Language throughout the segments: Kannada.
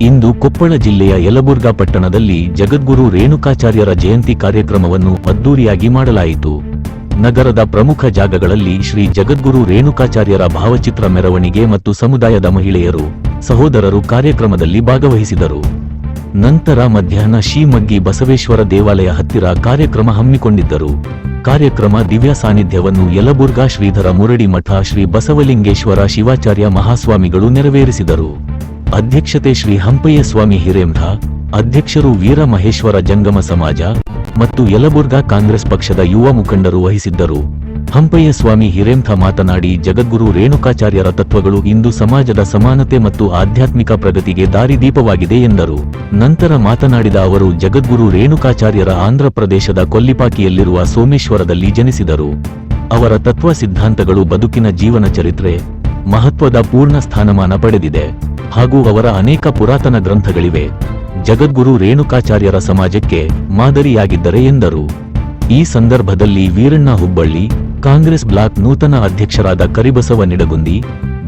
ಇಂದು ಕೊಪ್ಪಳ ಜಿಲ್ಲೆಯ ಯಲಬುರ್ಗಾ ಪಟ್ಟಣದಲ್ಲಿ ಜಗದ್ಗುರು ರೇಣುಕಾಚಾರ್ಯರ ಜಯಂತಿ ಕಾರ್ಯಕ್ರಮವನ್ನು ಅದ್ದೂರಿಯಾಗಿ ಮಾಡಲಾಯಿತು. ನಗರದ ಪ್ರಮುಖ ಜಾಗಗಳಲ್ಲಿ ಶ್ರೀ ಜಗದ್ಗುರು ರೇಣುಕಾಚಾರ್ಯರ ಭಾವಚಿತ್ರ ಮೆರವಣಿಗೆ ಮತ್ತು ಸಮುದಾಯದ ಮಹಿಳೆಯರು, ಸಹೋದರರು ಕಾರ್ಯಕ್ರಮದಲ್ಲಿ ಭಾಗವಹಿಸಿದರು. ನಂತರ ಮಧ್ಯಾಹ್ನ ಶ್ರೀಮಗ್ಗಿ ಬಸವೇಶ್ವರ ದೇವಾಲಯ ಹತ್ತಿರ ಕಾರ್ಯಕ್ರಮ ಹಮ್ಮಿಕೊಂಡಿದ್ದರು. ಕಾರ್ಯಕ್ರಮ ದಿವ್ಯ ಸಾನ್ನಿಧ್ಯವನ್ನು ಯಲಬುರ್ಗಾ ಶ್ರೀಧರ ಮುರಡಿ ಮಠ ಶ್ರೀ ಬಸವಲಿಂಗೇಶ್ವರ ಶಿವಾಚಾರ್ಯ ಮಹಾಸ್ವಾಮಿಗಳು ನೆರವೇರಿಸಿದರು. ಅಧ್ಯಕ್ಷತೆ ಶ್ರೀ ಹಂಪಯ್ಯ ಸ್ವಾಮಿ ಹಿರೇಮಠ, ಅಧ್ಯಕ್ಷರು ವೀರ ಮಹೇಶ್ವರ ಜಂಗಮ ಸಮಾಜ ಮತ್ತು ಯಲಬುರ್ಗಾ ಕಾಂಗ್ರೆಸ್ ಪಕ್ಷದ ಯುವ ಮುಖಂಡರು ವಹಿಸಿದ್ದರು. ಹಂಪಯ್ಯ ಸ್ವಾಮಿ ಹಿರೇಂಥ ಮಾತನಾಡಿ, ಜಗದ್ಗುರು ರೇಣುಕಾಚಾರ್ಯರ ತತ್ವಗಳು ಇಂದು ಸಮಾಜದ ಸಮಾನತೆ ಮತ್ತು ಆಧ್ಯಾತ್ಮಿಕ ಪ್ರಗತಿಗೆ ದಾರಿದೀಪವಾಗಿದೆ ಎಂದರು. ನಂತರ ಮಾತನಾಡಿದ ಅವರು, ಜಗದ್ಗುರು ರೇಣುಕಾಚಾರ್ಯರ ಆಂಧ್ರಪ್ರದೇಶದ ಕೊಲ್ಲಿಪಾಕಿಯಲ್ಲಿರುವ ಸೋಮೇಶ್ವರದಲ್ಲಿ ಜನಿಸಿದರು. ಅವರ ತತ್ವ ಸಿದ್ಧಾಂತಗಳು ಬದುಕಿನ ಜೀವನ ಚರಿತ್ರೆ ಮಹತ್ವದ ಪೂರ್ಣ ಸ್ಥಾನಮಾನ ಪಡೆದಿದೆ ಹಾಗೂ ಅವರ ಅನೇಕ ಪುರಾತನ ಗ್ರಂಥಗಳಿವೆ. ಜಗದ್ಗುರು ರೇಣುಕಾಚಾರ್ಯರ ಸಮಾಜಕ್ಕೆ ಮಾದರಿಯಾಗಿದ್ದರೆ ಎಂದರು. ಈ ಸಂದರ್ಭದಲ್ಲಿ ವೀರಣ್ಣ ಹುಬ್ಬಳ್ಳಿ, ಕಾಂಗ್ರೆಸ್ ಬ್ಲಾಕ್ ನೂತನ ಅಧ್ಯಕ್ಷರಾದ ಕರಿಬಸವ ನಿಡಗುಂದಿ,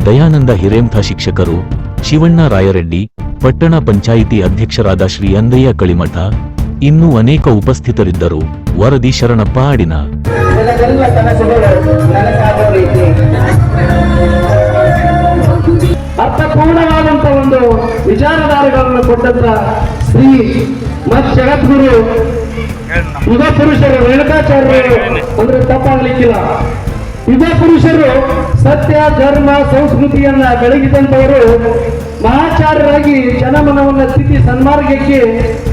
ದಯಾನಂದ ಹಿರೇಂಥ ಶಿಕ್ಷಕರು, ಶಿವಣ್ಣ ರಾಯರೆಡ್ಡಿ, ಪಟ್ಟಣ ಪಂಚಾಯಿತಿ ಅಧ್ಯಕ್ಷರಾದ ಶ್ರೀ ಅಂದಯ್ಯ ಕಳಿಮಠ, ಇನ್ನೂ ಅನೇಕ ಉಪಸ್ಥಿತರಿದ್ದರು. ವರದಿ ಶರಣಪ್ಪ ಆಡಿನ ಒಂದು ವಿಚಾರಧಾರೆಗಳನ್ನು ಕೊಟ್ಟಂತ ಶ್ರೀ ಮತ್ ಜಗದ್ಗುರು. ಯುಗ ಪುರುಷರು, ರೇಣುಕಾಚಾರ್ಯರು ಅಂದ್ರೆ ತಪ್ಪಾಗ್ಲಿಕ್ಕಿಲ್ಲ. ಯುಗ ಪುರುಷರು ಸತ್ಯ, ಧರ್ಮ, ಸಂಸ್ಕೃತಿಯನ್ನ ಬೆಳಗಿದಂತವರು ಮಹಾಚಾರ್ಯರಾಗಿ ಜನಮನವನ್ನ ಸ್ಥಿತಿ ಸನ್ಮಾರ್ಗಕ್ಕೆ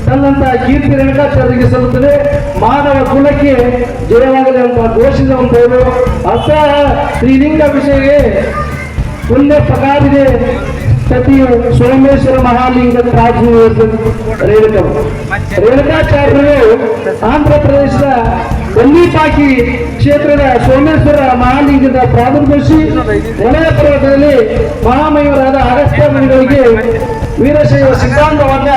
ತನ್ನಂತ ಕೀರ್ತಿ ರೇಣುಕಾಚಾರ್ಯರಿಗೆ ಸಲ್ಲುತ್ತದೆ. ಮಾನವ ಕುಲಕ್ಕೆ ಜಯವಾಗಲಿ ಅಂತ ಘೋಷಿಸುವಂತವರು ಅಸಹ ಶ್ರೀಲಿಂಗ ವಿಷಯ ಪುಣ್ಯ ಪಗಾರಿದೆ. ಸತಿಯು ಸೋಮೇಶ್ವರ ಮಹಾಲಿಂಗ ರಾಜು ರೇಣುಕ. ರೇಣುಕಾಚಾರ್ಯರು ಆಂಧ್ರ ಪ್ರದೇಶದ ಬಲ್ಲಿಪಾಕಿ ಕ್ಷೇತ್ರದ ಸೋಮೇಶ್ವರ ಮಹಾಲಿಂಗದ ಪ್ರಾದುರ್ಭವಿಸಿ ವಲಯ ಪರ್ವತದಲ್ಲಿ ಮಹಾಮಯೂರಾದ ಅಗಸ್ತ್ಯ ಮನೆಗಳಿಗೆ ವೀರಶೈವ ಸಿದ್ಧಾಂತವನ್ನ